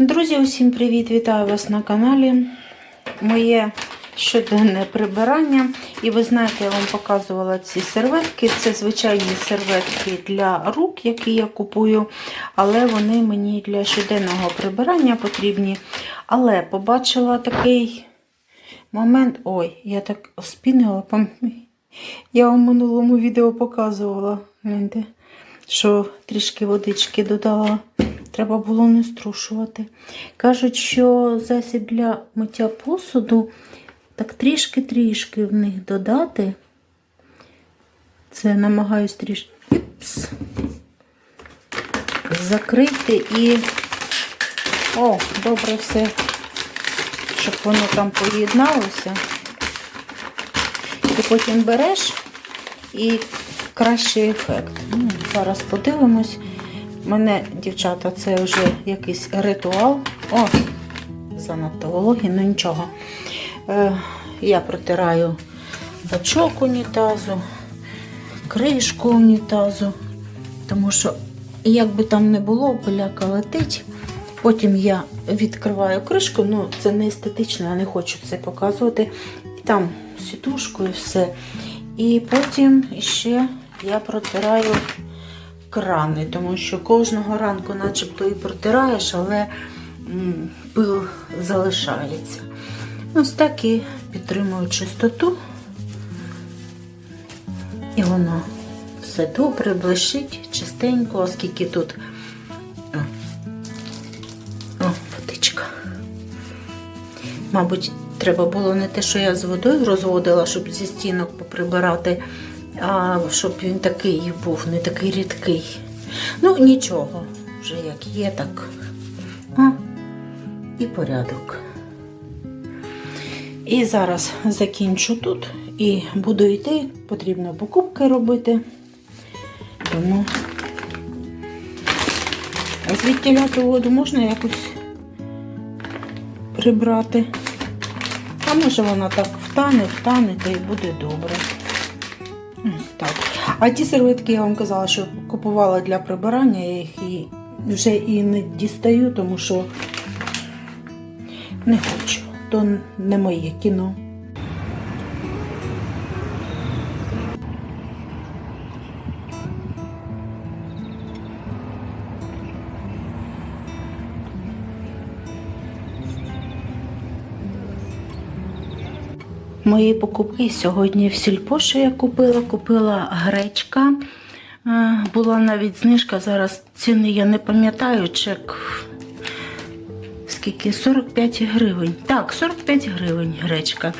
Друзі, усім привіт! Вітаю вас на каналі. Моє щоденне прибирання. І ви знаєте, я вам показувала ці серветки. Це звичайні серветки для рук, які я купую, але вони мені для щоденного прибирання потрібні. Але побачила такий момент. Ой, я так спінила. Я вам в минулому відео показувала. Що трішки водички додала. Треба було не струшувати. Кажуть, що засіб для миття посуду так трішки-трішки в них додати. Це намагаюсь трішки Іпс. закрити і. О, добре все, щоб воно там поєдналося. І потім береш і кращий ефект. Ну, зараз подивимось. Мене, дівчата, це вже якийсь ритуал. О, занадто вологі, ну нічого. Е, я протираю бачок унітазу, кришку унітазу, тому що, як би там не було, пиляка летить. Потім я відкриваю кришку, ну це не естетично, я не хочу це показувати. І там сітушку і все. І потім ще я протираю крани, тому що кожного ранку начебто і протираєш, але пил залишається. Ось так і підтримую чистоту. І воно все добре, блищить, чистенько, оскільки тут о, о, водичка. Мабуть, треба було не те, що я з водою розводила, щоб зі стінок поприбирати, а щоб він такий був, не такий рідкий. Ну, нічого, вже як є, так. О, і порядок. І зараз закінчу тут і буду йти. Потрібно покупки робити. Тому звідти ту воду можна якось прибрати. А може вона так втане, втане, та й буде добре. Так. А ті серветки я вам казала, що купувала для прибирання, я їх і вже і не дістаю, тому що не хочу. То не моє кіно. Мої покупки сьогодні в сільпо, що я купила. Купила гречка. Е, Була навіть знижка. Зараз ціни я не пам'ятаю, чек. Скільки? 45 гривень. Так, 45 гривень гречка.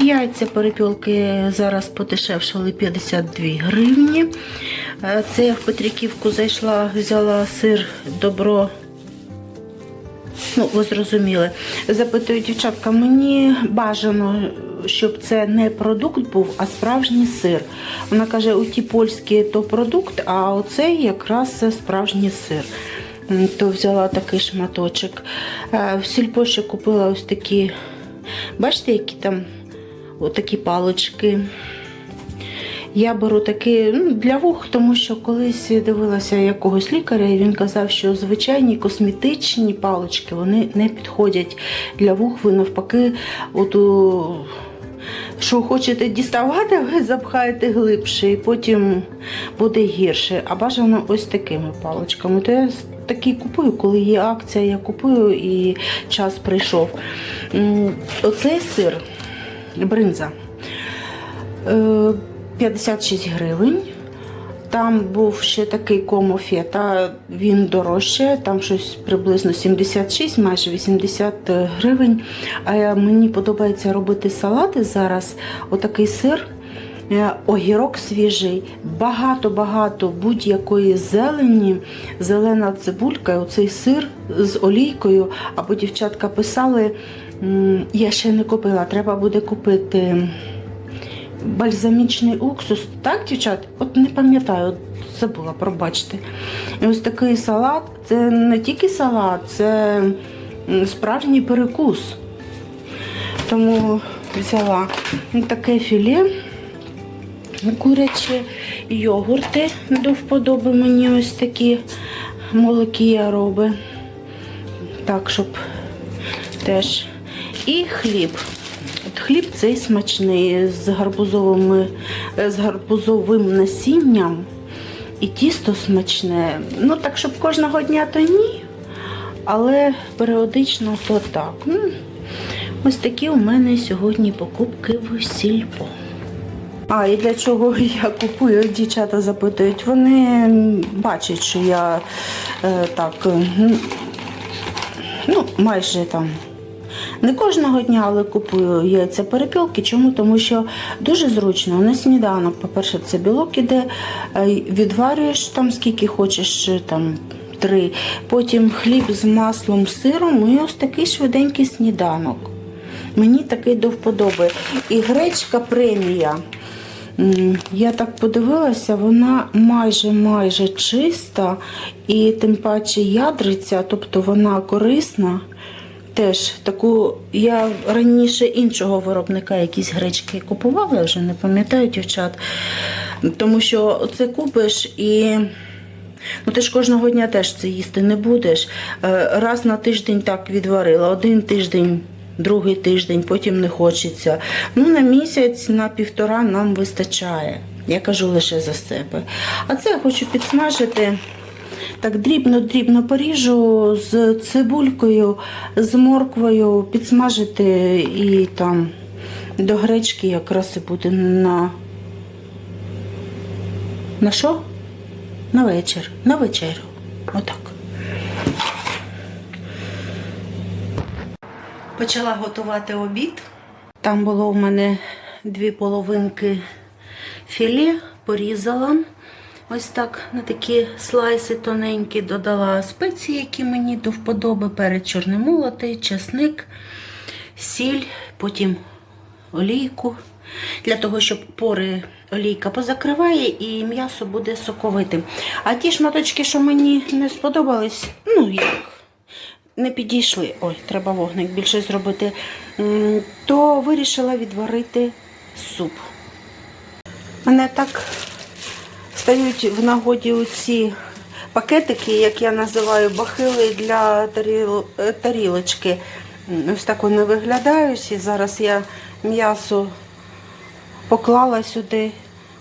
Яйця перепілки зараз подешевшали 52 гривні. Е, Це я в Петриківку зайшла, взяла сир добро. Ну, ви зрозуміли. Запитую, дівчатка, мені бажано, щоб це не продукт був, а справжній сир. Вона каже, у ті польські то продукт, а оцей якраз справжній сир. То взяла такий шматочок. Е, В сільпо ще купила ось такі, бачите, які там отакі палочки. Я беру такі ну, для вух, тому що колись дивилася якогось лікаря, і він казав, що звичайні косметичні палички вони не підходять для вух. Ви навпаки, от у- що хочете діставати, ви запхаєте глибше, і потім буде гірше. А бажано ось такими паличками. То я такі купую, коли є акція, я купую і час прийшов. Оцей сир, бринза. Е, 56 гривень. Там був ще такий комофета, він дорожче, там щось приблизно 76, майже 80 гривень. А мені подобається робити салати зараз. Отакий сир, е, огірок свіжий, багато-багато будь-якої зелені, зелена цибулька, оцей сир з олійкою. Або дівчатка писали, я ще не купила, треба буде купити бальзамічний уксус. Так, дівчат? От не пам'ятаю, от забула, пробачте. І ось такий салат це не тільки салат, це справжній перекус. Тому взяла таке філе куряче, йогурти до вподоби мені ось такі молокі я роблю. так, щоб теж. І хліб. Хліб цей смачний з гарбузовими, з гарбузовим насінням. І тісто смачне. Ну, так, щоб кожного дня, то ні. Але періодично то так. Ось такі у мене сьогодні покупки в сільпо. А, і для чого я купую, дівчата запитують. Вони бачать, що я е, так, е, ну, майже там. Не кожного дня, але купую яйця перепілки. Чому? Тому що дуже зручно. На сніданок, по-перше, це білок іде, е, відварюєш там скільки хочеш, е, там три. Потім хліб з маслом, сиром і ось такий швиденький сніданок. Мені такий до вподоби. І гречка премія. Я так подивилася, вона майже майже чиста і тим паче ядриця, тобто вона корисна. Теж таку я раніше іншого виробника якісь гречки купувала, я вже не пам'ятаю дівчат. Тому що це купиш і ну, ти ж кожного дня теж це їсти не будеш. Е, Раз на тиждень так відварила, один тиждень, другий тиждень, потім не хочеться. Ну, на місяць, на півтора нам вистачає. Я кажу лише за себе. А це я хочу підсмажити. Так дрібно-дрібно поріжу з цибулькою, з морквою, підсмажити і там до гречки якраз і буде на. На що? На вечір. На вечерю. Отак. Почала готувати обід. Там було у мене дві половинки філе, порізала. Ось так на такі слайси тоненькі додала спеції, які мені до вподоби, перець чорний молотий, чесник, сіль, потім олійку. Для того, щоб пори олійка позакриває і м'ясо буде соковитим. А ті шматочки, що мені не сподобались, ну як, не підійшли. Ой, треба вогник більше зробити, то вирішила відварити суп. Мене так стають в нагоді ці пакетики, як я називаю, бахили для таріл- тарілочки. Ось так вони виглядають. І зараз я м'ясо поклала сюди,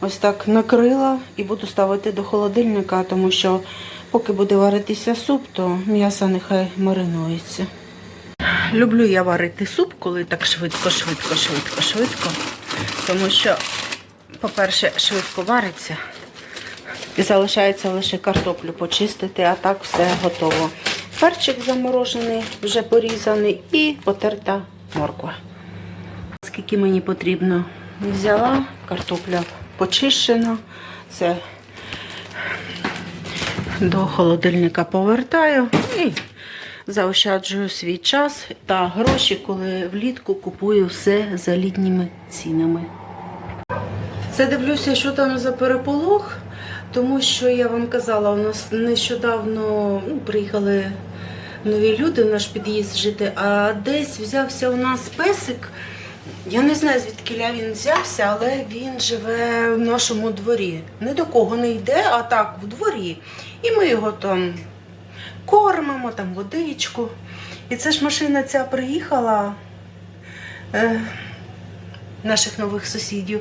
ось так накрила і буду ставити до холодильника, тому що поки буде варитися суп, то м'ясо нехай маринується. Люблю я варити суп, коли так швидко, швидко, швидко, швидко. Тому що, по-перше, швидко вариться. Залишається лише картоплю почистити, а так все готово. Перчик заморожений, вже порізаний і потерта морква. Скільки мені потрібно взяла, картопля почищена. Це до холодильника повертаю і заощаджую свій час та гроші, коли влітку купую все за літніми цінами. Це дивлюся, що там за переполох, тому що я вам казала, у нас нещодавно ну, приїхали нові люди в наш під'їзд жити, а десь взявся у нас песик. Я не знаю, звідки він взявся, але він живе в нашому дворі. Ні до кого не йде, а так в дворі. І ми його там кормимо, там водичку. І це ж машина ця приїхала. Наших нових сусідів.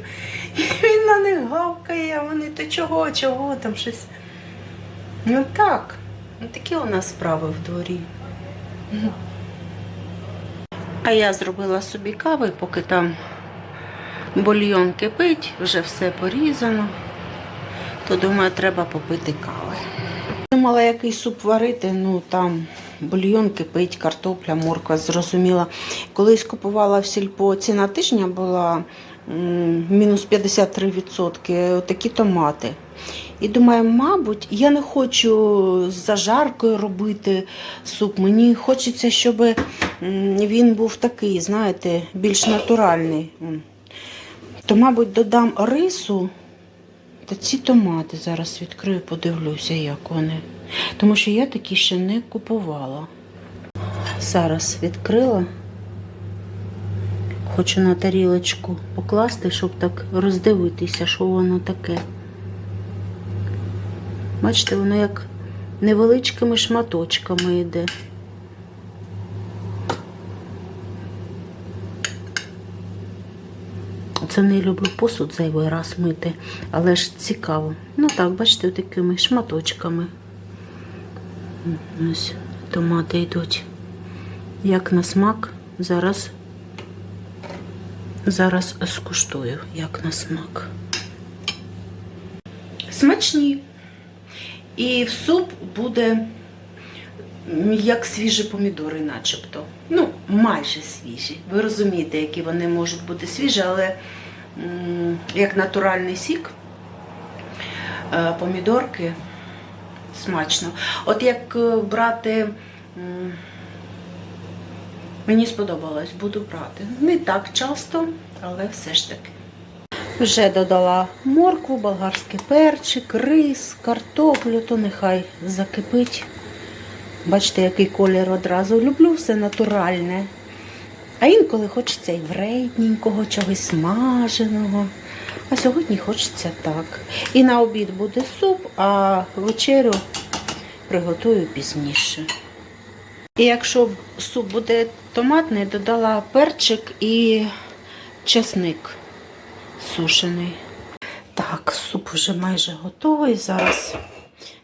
І він на них гавкає, а вони то чого, чого там щось. Ну так, ну такі у нас справи в дворі. А я зробила собі кави, поки там бульйон кипить, вже все порізано, то думаю, треба попити кави. Думала, який суп варити, ну там бульйон кипить, картопля, морква, зрозуміла. Колись купувала в сільпо, ціна тижня була мінус 53%, такі томати. І думаю, мабуть, я не хочу з зажаркою робити суп. Мені хочеться, щоб він був такий, знаєте, більш натуральний. То, мабуть, додам рису та ці томати зараз відкрию, подивлюся, як вони. Тому що я такі ще не купувала. Зараз відкрила. Хочу на тарілочку покласти, щоб так роздивитися, що воно таке. Бачите, воно як невеличкими шматочками йде. Це не люблю посуд зайвий раз мити, але ж цікаво. Ну так, бачите, такими шматочками. Ось томати йдуть. Як на смак, зараз, зараз скуштую, як на смак. Смачні. І в суп буде як свіжі помідори, начебто. Ну, майже свіжі. Ви розумієте, які вони можуть бути свіжі, але як натуральний сік, е, помідорки смачно. От як е, брати. Мені сподобалось, буду брати. Не так часто, але все ж таки. Вже додала моркву, болгарський перчик, рис, картоплю, то нехай закипить. Бачите, який колір одразу. Люблю все натуральне. А інколи хочеться і вредненького, чогось смаженого. А сьогодні хочеться так. І на обід буде суп, а вечерю приготую пізніше. І якщо суп буде томатний, додала перчик і чесник сушений. Так, суп вже майже готовий. Зараз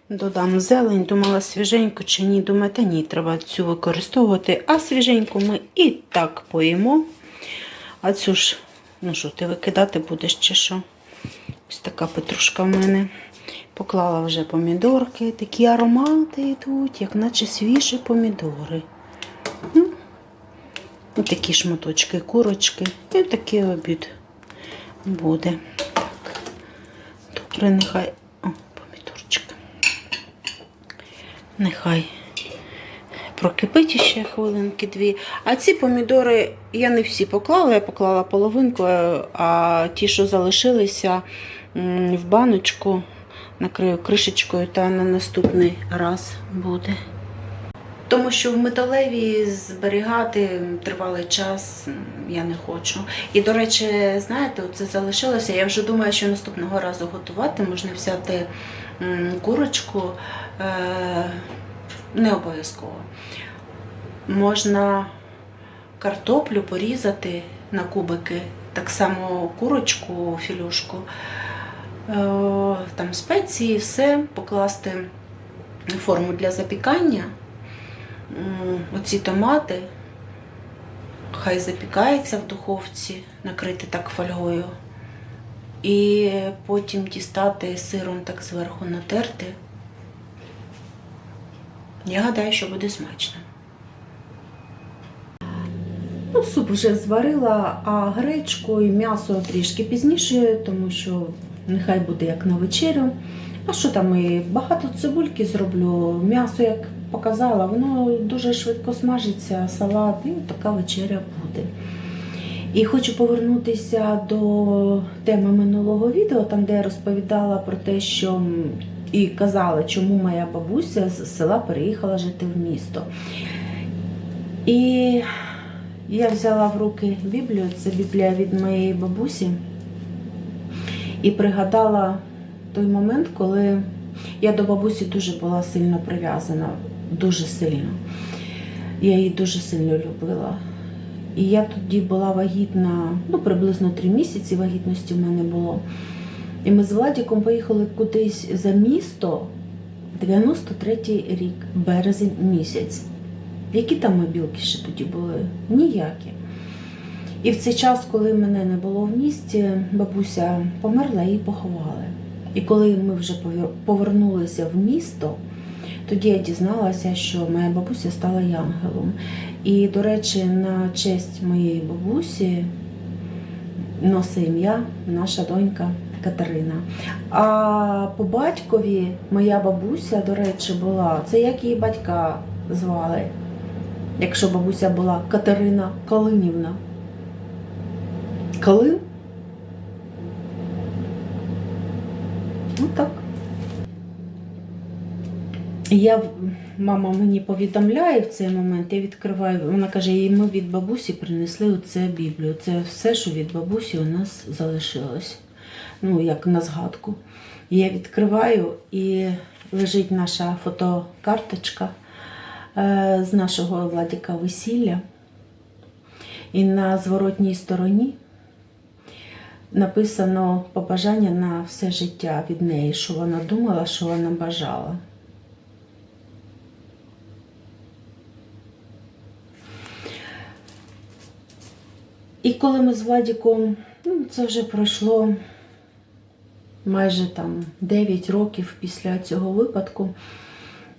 додам зелень. Думала свіженьку чи ні. Думаю, та ні, треба цю використовувати. А свіженьку ми і так поїмо. А цю ж, ну що, ти викидати будеш чи що? Ось така петрушка в мене. Поклала вже помідорки, такі аромати йдуть, як наче свіжі помідори. Ну, і такі шматочки курочки. І такий обід буде. Так. Добре, нехай. О, помідорчики. Нехай прокипить ще хвилинки дві. А ці помідори я не всі поклала, я поклала половинку, а ті, що залишилися в баночку, накрию кришечкою та на наступний раз буде. Тому що в металевій зберігати тривалий час я не хочу. І, до речі, знаєте, це залишилося. Я вже думаю, що наступного разу готувати можна взяти курочку е, не обов'язково. Можна картоплю порізати на кубики, так само курочку, філюшку, е, там спеції, все, покласти в форму для запікання. Оці томати, хай запікається в духовці, накрити так фольгою. І потім дістати сиром так зверху натерти. Я гадаю, що буде смачно. Ну, суп вже зварила, а гречку і м'ясо трішки пізніше, тому що нехай буде як на вечерю. А що там і багато цибульки зроблю. М'ясо, як показала, воно дуже швидко смажиться, салат, і така вечеря буде. І хочу повернутися до теми минулого відео, там де я розповідала про те, що і казала, чому моя бабуся з села переїхала жити в місто. І я взяла в руки Біблію, це Біблія від моєї бабусі, і пригадала той момент, коли я до бабусі дуже була сильно прив'язана, дуже сильно. Я її дуже сильно любила. І я тоді була вагітна, ну, приблизно три місяці вагітності в мене було. І ми з Владіком поїхали кудись за місто 93-й рік, березень місяць. Які там мобілки ще тоді були? Ніякі. І в цей час, коли мене не було в місті, бабуся померла і поховали. І коли ми вже повернулися в місто, тоді я дізналася, що моя бабуся стала янголом. І, до речі, на честь моєї бабусі носить ім'я наша донька Катерина. А по батькові моя бабуся, до речі, була. Це як її батька звали, якщо бабуся була Катерина Калинівна. Калин? Ну так. Я, мама мені повідомляє в цей момент, я відкриваю, вона каже, «І ми від бабусі принесли оце Біблію. Це все, що від бабусі у нас залишилось. Ну, як на згадку. Я відкриваю і лежить наша фотокарточка е, з нашого Владіка весілля. І на зворотній стороні написано побажання на все життя від неї, що вона думала, що вона бажала. І коли ми з Владіком, ну, це вже пройшло майже там 9 років після цього випадку.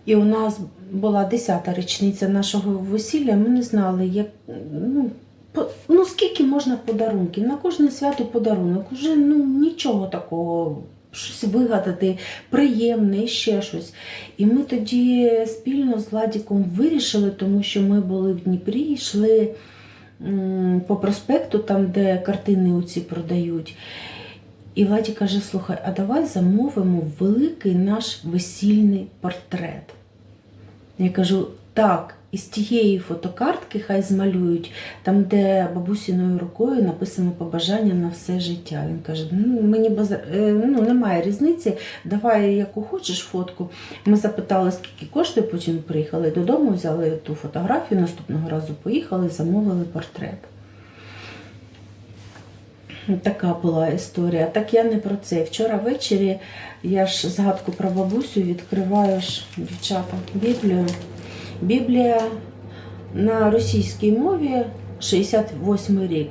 І у нас була 10-та річниця нашого весілля. Ми не знали, як, ну, по- ну скільки можна подарунків. На кожне свято подарунок. Уже ну, нічого такого, щось вигадати, приємне і ще щось. І ми тоді спільно з Владіком вирішили, тому що ми були в Дніпрі, йшли по проспекту, там, де картини оці продають. І Владі каже: слухай, а давай замовимо великий наш весільний портрет. Я кажу, так, із тієї фотокартки хай змалюють, там, де бабусіною рукою написано побажання на все життя. Він каже: ну, мені без, е, ну, немає різниці, давай яку хочеш фотку. Ми запитали, скільки коштує, потім приїхали додому, взяли ту фотографію, наступного разу поїхали, замовили портрет. Така була історія. Так я не про це. Вчора ввечері я ж згадку про бабусю відкриваю ж, дівчата, Біблію. Біблія на російській мові 68 рік.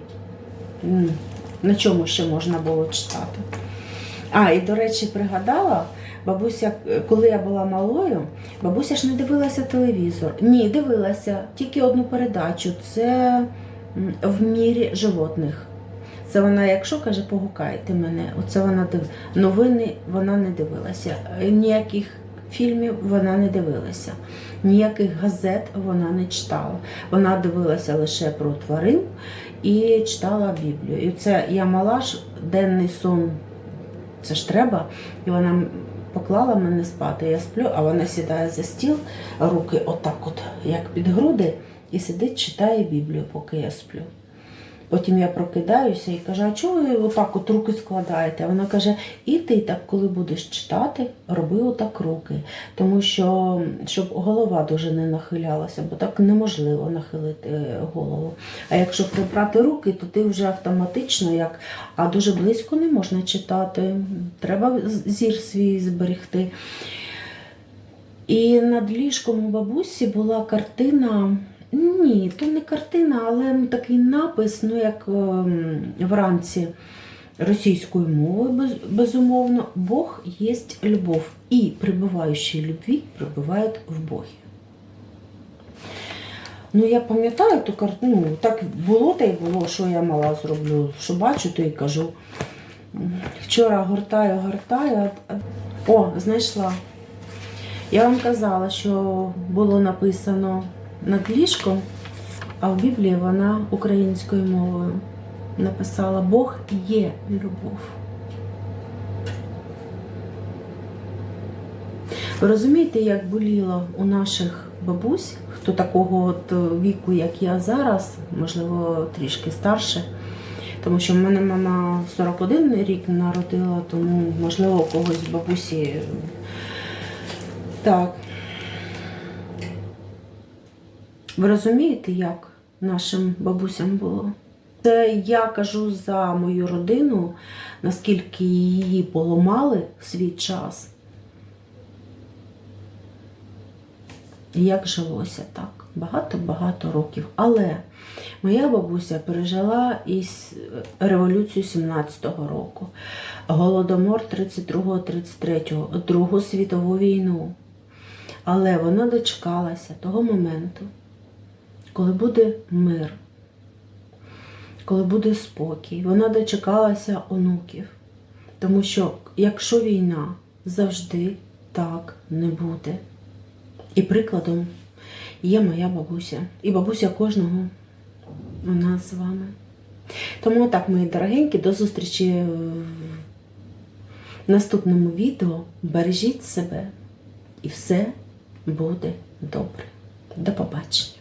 На чому ще можна було читати? А, і до речі, пригадала, бабуся, коли я була малою, бабуся ж не дивилася телевізор. Ні, дивилася тільки одну передачу. Це в мірі животних. Це вона, якщо каже, погукайте мене, оце вона див... Новини вона не дивилася. Ніяких фільмів вона не дивилася, ніяких газет вона не читала. Вона дивилася лише про тварин і читала Біблію. І це я мала ж денний сон, це ж треба. І вона поклала мене спати. Я сплю, а вона сідає за стіл, руки отак, от, як під груди, і сидить, читає Біблію, поки я сплю. Потім я прокидаюся і кажу, а чого ви отак от руки складаєте? Вона каже, і ти так, коли будеш читати, роби отак руки. Тому що щоб голова дуже не нахилялася, бо так неможливо нахилити е, голову. А якщо прибрати руки, то ти вже автоматично як, а дуже близько не можна читати. Треба зір свій зберегти. І над ліжком у бабусі була картина. Ні, то не картина, але такий напис, ну як ем, вранці російською мовою, безумовно, Бог єсть любов. І прибуваючі любві прибувають в Богі. Ну, я пам'ятаю ту картину, так було та й було, що я мала зроблю, що бачу, то й кажу. Вчора гортаю, гортаю. О, знайшла. Я вам казала, що було написано над ліжком, а в Біблії вона українською мовою написала Бог є любов. Ви розумієте, як боліло у наших бабусь, хто такого от віку, як я зараз, можливо, трішки старше. Тому що в мене мама 41 рік народила, тому, можливо, у когось бабусі. Так. Ви розумієте, як нашим бабусям було? Це я кажу за мою родину, наскільки її поламали в свій час. Як жилося так багато-багато років. Але моя бабуся пережила із революцію 17-го року, голодомор 32-33, Другу світову війну. Але вона дочекалася того моменту, коли буде мир, коли буде спокій. Вона дочекалася онуків. Тому що якщо війна завжди так не буде. І прикладом є моя бабуся. І бабуся кожного у нас з вами. Тому так, мої дорогенькі, до зустрічі в наступному відео. Бережіть себе і все буде добре. До побачення.